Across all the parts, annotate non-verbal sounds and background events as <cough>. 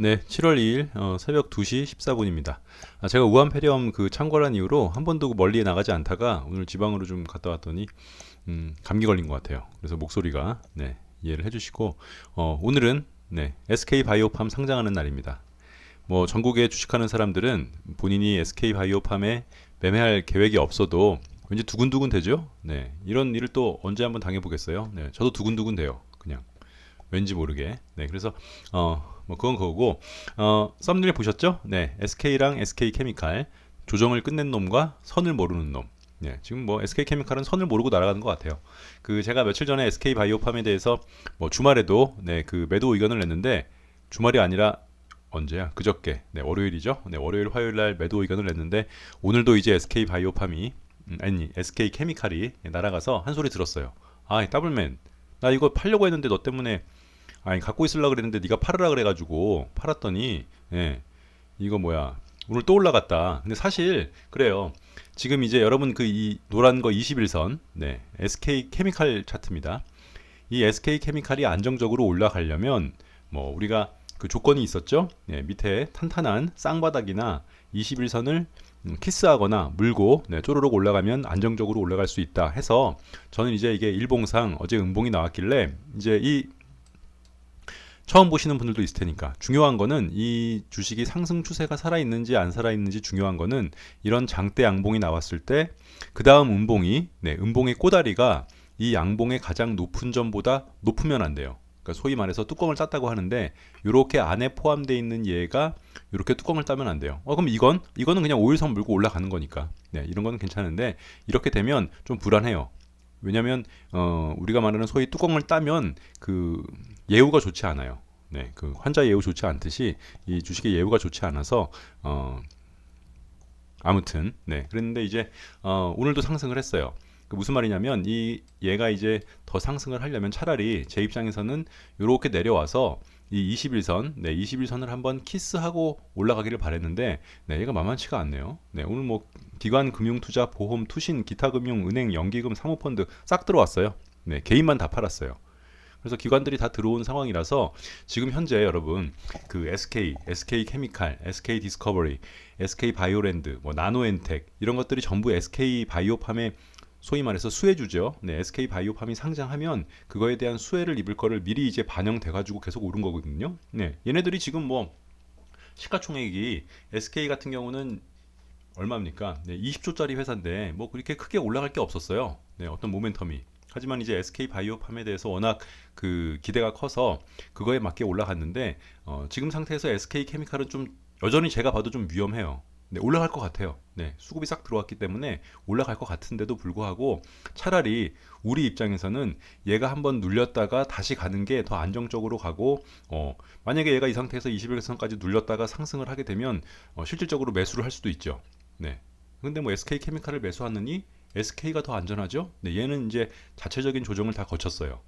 네, 7월 2일 어, 새벽 2시 14분입니다. 아, 제가 우한 폐렴 그 참관한 이후로 한 번도 멀리 나가지 않다가 오늘 지방으로 좀 갔다 왔더니 음, 감기 걸린 것 같아요. 그래서 목소리가 네, 이해를 해주시고 어, 오늘은 네, SK 바이오팜 상장하는 날입니다. 뭐 전국에 주식하는 사람들은 본인이 SK 바이오팜에 매매할 계획이 없어도 왠지 두근두근 되죠? 네, 이런 일을 또 언제 한번 당해보겠어요? 네, 저도 두근두근 돼요. 그냥 왠지 모르게. 네, 그래서 어. 뭐 그건 그거고 어, 썸네일 보셨죠? 네, SK랑 SK 케미칼 조정을 끝낸 놈과 선을 모르는 놈. 네, 지금 뭐 SK 케미칼은 선을 모르고 날아가는 것 같아요. 그 제가 며칠 전에 SK 바이오팜에 대해서 뭐 주말에도 네, 그 매도 의견을 냈는데 주말이 아니라 언제야? 그저께. 네, 월요일이죠. 네, 월요일 화요일 날 매도 의견을 냈는데 오늘도 이제 SK 바이오팜이 음, 아니 SK 케미칼이 날아가서 한 소리 들었어요. 아, 더블맨. 나 이거 팔려고 했는데 너 때문에 아니 갖고 있으려 그랬는데 네가 팔으라 그래가지고 팔았더니 예 이거 뭐야 오늘 또 올라갔다. 근데 사실 그래요. 지금 이제 여러분 그 이 노란 거 21선 네 SK 케미칼 차트입니다. 이 SK 케미칼이 안정적으로 올라가려면 뭐 우리가 그 조건이 있었죠. 네, 밑에 탄탄한 쌍바닥이나 21선을 음, 키스하거나 물고 네, 쪼르륵 올라가면 안정적으로 올라갈 수 있다 해서 저는 이제 이게 일봉상 어제 음봉이 나왔길래 이제 이 처음 보시는 분들도 있을 테니까 중요한 거는 이 주식이 상승 추세가 살아 있는지 안 살아 있는지 중요한 거는 이런 장대 양봉이 나왔을 때 그 다음 음봉이 네, 음봉의 꼬다리가 이 양봉의 가장 높은 점보다 높으면 안 돼요. 그러니까 소위 말해서 뚜껑을 땄다고 하는데 이렇게 안에 포함되어 있는 얘가 이렇게 뚜껑을 따면 안 돼요. 어 그럼 이건 이거는 그냥 오일선 물고 올라가는 거니까 네, 이런 거는 괜찮은데 이렇게 되면 좀 불안해요. 왜냐하면 어, 우리가 말하는 소위 뚜껑을 따면 그 예우가 좋지 않아요. 네, 그 환자 예우 좋지 않듯이 이 주식의 예우가 좋지 않아서 어, 아무튼 네 그랬는데 이제 어, 오늘도 상승을 했어요. 그 무슨 말이냐면 이 얘가 이제 더 상승을 하려면 차라리 제 입장에서는 이렇게 내려와서 이 21선, 네, 21선을 한번 키스하고 올라가기를 바랬는데, 네, 얘가 만만치가 않네요. 네, 오늘 뭐 기관 금융 투자, 보험, 투신, 기타 금융, 은행, 연기금, 사모펀드 싹 들어왔어요. 네, 개인만 다 팔았어요. 그래서 기관들이 다 들어온 상황이라서 지금 현재 여러분 그 SK, SK 케미칼, SK 디스커버리, SK 바이오랜드, 뭐 나노엔텍 이런 것들이 전부 SK 바이오팜의 소위 말해서 수혜주죠. 네, SK 바이오팜이 상장하면 그거에 대한 수혜를 입을 거를 미리 이제 반영돼 가지고 계속 오른 거거든요. 네. 얘네들이 지금 뭐 시가총액이 SK 같은 경우는 얼마입니까? 네, 20조짜리 회사인데 뭐 그렇게 크게 올라갈 게 없었어요. 네, 어떤 모멘텀이. 하지만 이제 SK 바이오팜에 대해서 워낙 그 기대가 커서 그거에 맞게 올라갔는데 어, 지금 상태에서 SK 케미칼은 좀 여전히 제가 봐도 좀 위험해요. 네, 올라갈 것 같아요. 네, 수급이 싹 들어왔기 때문에 올라갈 것 같은데도 불구하고 차라리 우리 입장에서는 얘가 한번 눌렸다가 다시 가는 게 더 안정적으로 가고 어, 만약에 얘가 이 상태에서 21선까지 눌렸다가 상승을 하게 되면 어, 실질적으로 매수를 할 수도 있죠. 네. 근데 뭐 SK 케미칼을 매수하느니 SK가 더 안전하죠? 네, 얘는 이제 자체적인 조정을 다 거쳤어요.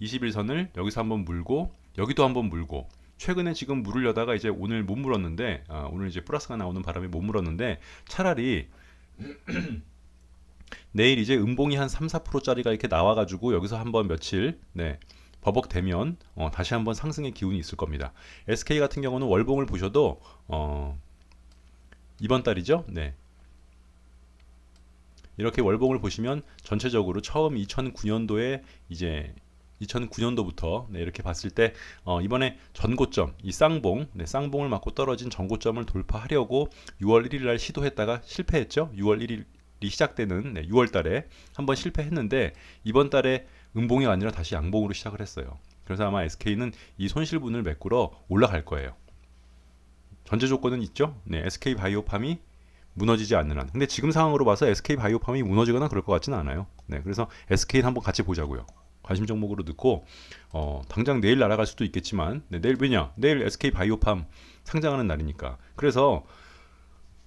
21선을 여기서 한번 물고 여기도 한번 물고 최근에 지금 물으려다가 이제 오늘 못 물었는데 아, 오늘 이제 플러스가 나오는 바람에 못 물었는데 차라리 <clears throat> 내일 이제 음봉이 한 3, 4%짜리가 이렇게 나와가지고 여기서 한번 며칠 네 버벅되면 어, 다시 한번 상승의 기운이 있을 겁니다. SK 같은 경우는 월봉을 보셔도 어, 이번 달이죠. 네. 이렇게 월봉을 보시면 전체적으로 처음 2009년도에 이제 2009년도부터 네, 이렇게 봤을 때 어, 이번에 전고점 이 쌍봉 네, 쌍봉을 맞고 떨어진 전고점을 돌파하려고 6월 1일 날 시도했다가 실패했죠. 6월 1일이 시작되는 네, 6월 달에 한번 실패했는데 이번 달에 음봉이 아니라 다시 양봉으로 시작을 했어요. 그래서 아마 SK는 이 손실분을 메꾸러 올라갈 거예요. 전제 조건은 있죠. 네, SK 바이오팜이 무너지지 않는 한. 근데 지금 상황으로 봐서 SK 바이오팜이 무너지거나 그럴 것 같지는 않아요. 네, 그래서 SK는 한번 같이 보자고요. 관심 종목으로 넣고 어, 당장 내일 날아갈 수도 있겠지만 네, 내일 왜냐? 내일 SK 바이오팜 상장하는 날이니까. 그래서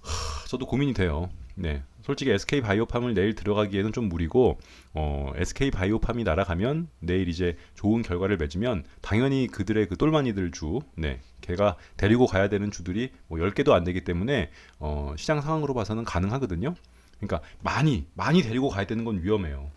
하, 저도 고민이 돼요. 네. 솔직히 SK 바이오팜을 내일 들어가기에는 좀 무리고 어, SK 바이오팜이 날아가면 내일 이제 좋은 결과를 맺으면 당연히 그들의 그 똘마니들 주, 네, 걔가 데리고 가야 되는 주들이 뭐 10개도 안 되기 때문에 어, 시장 상황으로 봐서는 가능하거든요. 그러니까 많이 많이 데리고 가야 되는 건 위험해요.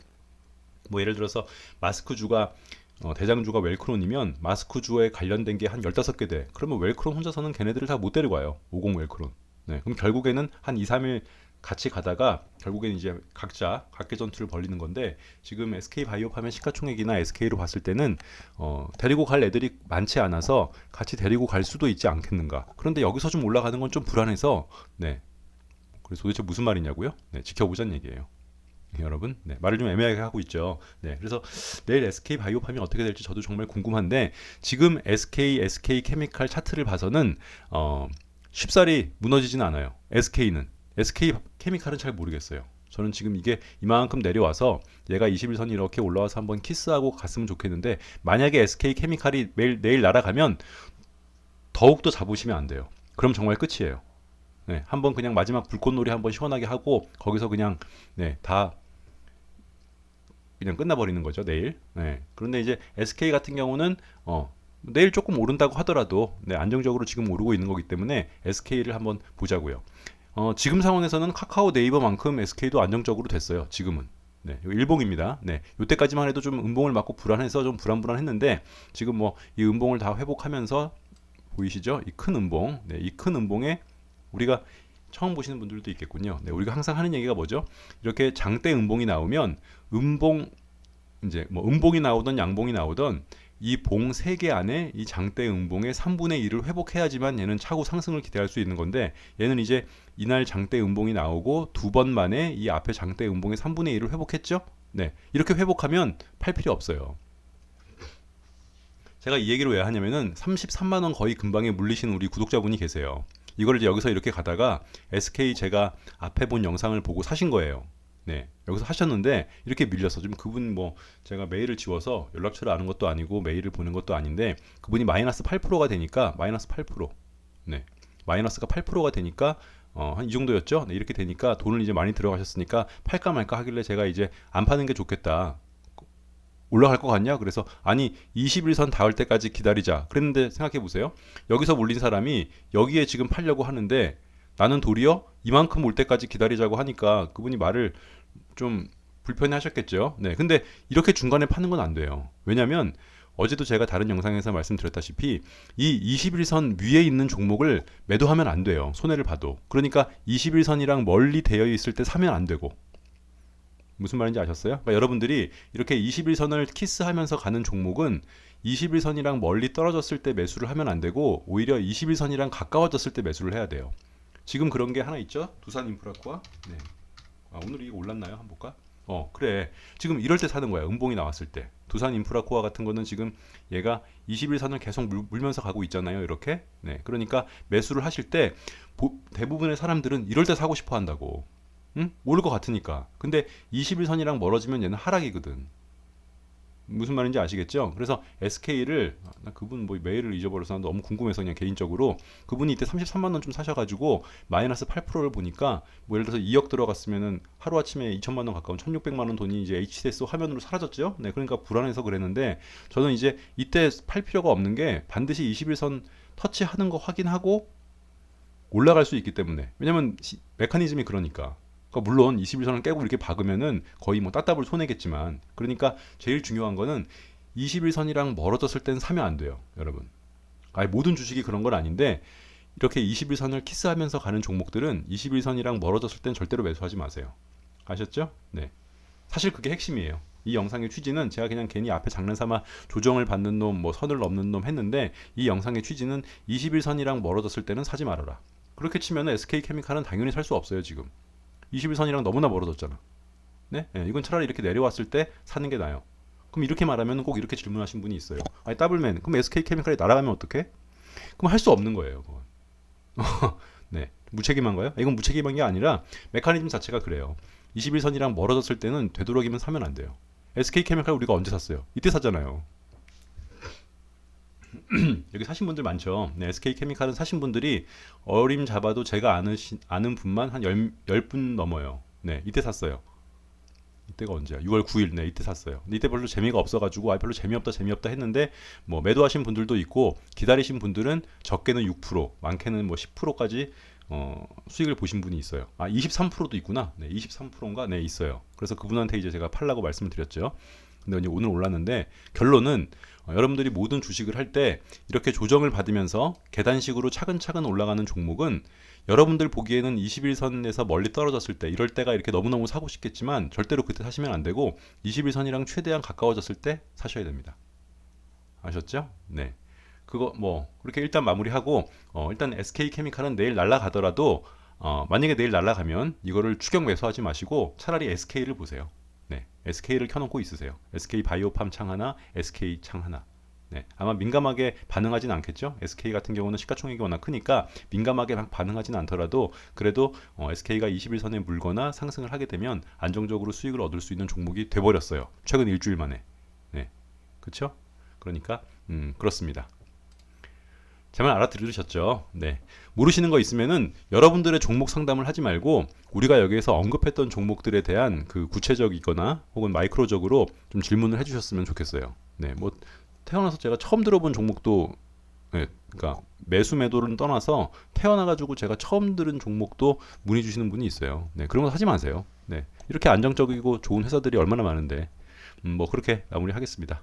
뭐 예를 들어서 마스크 주가 어, 대장주가 웰크론이면 마스크주에 관련된 게 한 15개 돼. 그러면 웰크론 혼자서는 걔네들을 다 못 데리고 와요. 50 웰크론. 네. 그럼 결국에는 한 2, 3일 같이 가다가 결국에는 이제 각자 각계 전투를 벌리는 건데 지금 SK 바이오팜의 시가총액이나 SK로 봤을 때는 어, 데리고 갈 애들이 많지 않아서 같이 데리고 갈 수도 있지 않겠는가. 그런데 여기서 좀 올라가는 건 좀 불안해서 네. 그래서 도대체 무슨 말이냐고요? 네, 지켜보자는 얘기예요. 네, 여러분, 네, 말을 좀 애매하게 하고 있죠. 네, 그래서 내일 SK 바이오팜이 어떻게 될지 저도 정말 궁금한데 지금 SK SK 케미칼 차트를 봐서는 어, 쉽사리 무너지진 않아요. SK는 SK 케미칼은 잘 모르겠어요. 저는 지금 이게 이만큼 내려와서 얘가 21선이 이렇게 올라와서 한번 키스하고 갔으면 좋겠는데 만약에 SK 케미칼이 매일 내일 날아가면 더욱더 잡으시면 안 돼요. 그럼 정말 끝이에요. 네, 한번 그냥 마지막 불꽃놀이 한번 시원하게 하고 거기서 그냥 네, 다 그냥 끝나버리는 거죠 내일. 네. 그런데 이제 SK 같은 경우는 어, 내일 조금 오른다고 하더라도 네, 안정적으로 지금 오르고 있는 거기 때문에 SK를 한번 보자고요. 어, 지금 상황에서는 카카오 네이버만큼 SK도 안정적으로 됐어요. 지금은. 네, 일봉입니다. 네, 요때까지만 해도 좀 음봉을 맞고 불안해서 좀 불안불안했는데 지금 뭐 이 음봉을 다 회복하면서 보이시죠? 이 큰 음봉, 네, 이 큰 음봉에 우리가 처음 보시는 분들도 있겠군요. 네, 우리가 항상 하는 얘기가 뭐죠? 이렇게 장대 음봉이 나오면 음봉 이제 뭐 음봉이 나오던 양봉이 나오던 이 봉 세 개 안에 이 장대 음봉의 3분의 1을 회복해야지만 얘는 차후 상승을 기대할 수 있는 건데 얘는 이제 이날 장대 음봉이 나오고 두 번 만에 이 앞에 장대 음봉의 3분의 1을 회복했죠? 네. 이렇게 회복하면 팔 필요 없어요. 제가 이 얘기를 왜 하냐면은 33만 원 거의 근방에 물리시는 우리 구독자분이 계세요. 이걸 이제 여기서 이렇게 가다가 SK 제가 앞에 본 영상을 보고 사신 거예요. 네. 여기서 하셨는데 이렇게 밀려서 지금 그분 뭐 제가 메일을 지워서 연락처를 아는 것도 아니고 메일을 보는 것도 아닌데 그분이 마이너스 8%가 되니까 마이너스 8%. 네. 마이너스가 8%가 되니까 어, 한 이 정도였죠. 네, 이렇게 되니까 돈을 이제 많이 들어가셨으니까 팔까 말까 하길래 제가 이제 안 파는 게 좋겠다. 올라갈 것 같냐? 그래서 아니 21선 닿을 때까지 기다리자. 그랬는데 생각해 보세요. 여기서 몰린 사람이 여기에 지금 팔려고 하는데 나는 도리어 이만큼 올 때까지 기다리자고 하니까 그분이 말을 좀 불편해 하셨겠죠. 네. 근데 이렇게 중간에 파는 건 안 돼요. 왜냐면 어제도 제가 다른 영상에서 말씀드렸다시피 이 21선 위에 있는 종목을 매도하면 안 돼요. 손해를 봐도. 그러니까 21선이랑 멀리 되어 있을 때 사면 안 되고 무슨 말인지 아셨어요? 그러니까 여러분들이 이렇게 21선을 키스하면서 가는 종목은 21선이랑 멀리 떨어졌을 때 매수를 하면 안 되고 오히려 21선이랑 가까워졌을 때 매수를 해야 돼요. 지금 그런 게 하나 있죠? 두산 인프라코아. 네. 아, 오늘 이게 올랐나요? 한번 볼까? 어, 그래. 지금 이럴 때 사는 거야. 음봉이 나왔을 때. 두산 인프라코아 같은 거는 지금 얘가 21선을 계속 물, 물면서 가고 있잖아요. 이렇게. 네. 그러니까 매수를 하실 때 보, 대부분의 사람들은 이럴 때 사고 싶어 한다고. 응? 오를 것 같으니까. 근데 21선이랑 멀어지면 얘는 하락이거든. 무슨 말인지 아시겠죠? 그래서 SK를 나 그분 뭐 메일을 잊어버려서 너무 궁금해서 그냥 개인적으로 그분이 이때 33만 원좀 사셔가지고 마이너스 8%를 보니까 뭐 예를 들어서 2억 들어갔으면은 하루 아침에 2천만 원 가까운 1,600만 원 돈이 이제 HDS 화면으로 사라졌죠. 네, 그러니까 불안해서 그랬는데 저는 이제 이때 팔 필요가 없는 게 반드시 21선 터치하는 거 확인하고 올라갈 수 있기 때문에 왜냐면 시, 메커니즘이 그러니까 그러니까 물론 21선을 깨고 이렇게 박으면은 거의 뭐 따따블 손해겠지만 그러니까 제일 중요한 거는 21선이랑 멀어졌을 땐 사면 안 돼요, 여러분. 아예 모든 주식이 그런 건 아닌데 이렇게 21선을 키스하면서 가는 종목들은 21선이랑 멀어졌을 땐 절대로 매수하지 마세요. 아셨죠? 네. 사실 그게 핵심이에요. 이 영상의 취지는 제가 그냥 괜히 앞에 장난삼아 조정을 받는 놈, 뭐 선을 넘는 놈 했는데 이 영상의 취지는 21선이랑 멀어졌을 때는 사지 말아라. 그렇게 치면 SK 케미칼은 당연히 살 수 없어요, 지금. 21선이랑 너무나 멀어졌잖아. 네? 네? 이건 차라리 이렇게 내려왔을 때 사는 게 나아요. 그럼 이렇게 말하면 꼭 이렇게 질문하신 분이 있어요. 아니 더블맨 그럼 SK 케미칼이 날아가면 어떡해? 그럼 할 수 없는 거예요. 그건. <laughs> 네. 무책임한 거예요? 이건 무책임한 게 아니라 메커니즘 자체가 그래요. 21선이랑 멀어졌을 때는 되도록이면 사면 안 돼요. SK 케미칼 우리가 언제 샀어요? 이때 샀잖아요. <clears throat> 여기 사신 분들 많죠. 네, SK 케미칼은 사신 분들이 어림 잡아도 제가 아는 아는 분만 한 10, 10 분 넘어요. 네, 이때 샀어요. 이때가 언제야? 6월 9일. 네, 이때 샀어요. 근데 이때 별로 재미가 없어 가지고, 아, 별로 재미없다, 재미없다 했는데, 뭐, 매도하신 분들도 있고, 기다리신 분들은 적게는 6%, 많게는 뭐 10%까지, 어, 수익을 보신 분이 있어요. 아, 23%도 있구나. 네, 23%인가? 네, 있어요. 그래서 그분한테 이제 제가 팔라고 말씀을 드렸죠. 근데 이제 오늘 올랐는데 결론은 어, 여러분들이 모든 주식을 할 때 이렇게 조정을 받으면서 계단식으로 차근차근 올라가는 종목은 여러분들 보기에는 21선에서 멀리 떨어졌을 때 이럴 때가 이렇게 너무너무 사고 싶겠지만 절대로 그때 사시면 안 되고 21선이랑 최대한 가까워졌을 때 사셔야 됩니다. 아셨죠? 네. 그거 뭐 그렇게 일단 마무리하고 어, 일단 SK 케미칼은 내일 날라가더라도 어, 만약에 내일 날라가면 이거를 추격 매수하지 마시고 차라리 SK를 보세요. 네. SK를 켜놓고 있으세요. SK 바이오팜 창 하나, SK 창 하나. 네, 아마 민감하게 반응하진 않겠죠. SK 같은 경우는 시가총액이 워낙 크니까 민감하게 막 반응하진 않더라도 그래도 어, SK가 21선에 물거나 상승을 하게 되면 안정적으로 수익을 얻을 수 있는 종목이 돼버렸어요. 최근 일주일 만에. 네, 그렇죠? 그러니까 음, 그렇습니다. 제 말 알아들으셨죠? 네. 모르시는 거 있으면은 여러분들의 종목 상담을 하지 말고 우리가 여기에서 언급했던 종목들에 대한 그 구체적이거나 혹은 마이크로적으로 좀 질문을 해주셨으면 좋겠어요. 네, 뭐 태어나서 제가 처음 들어본 종목도 네, 그러니까 매수 매도를 떠나서 태어나가지고 제가 처음 들은 종목도 문의 주시는 분이 있어요. 네, 그런 거 하지 마세요. 네, 이렇게 안정적이고 좋은 회사들이 얼마나 많은데 음, 뭐 그렇게 마무리하겠습니다.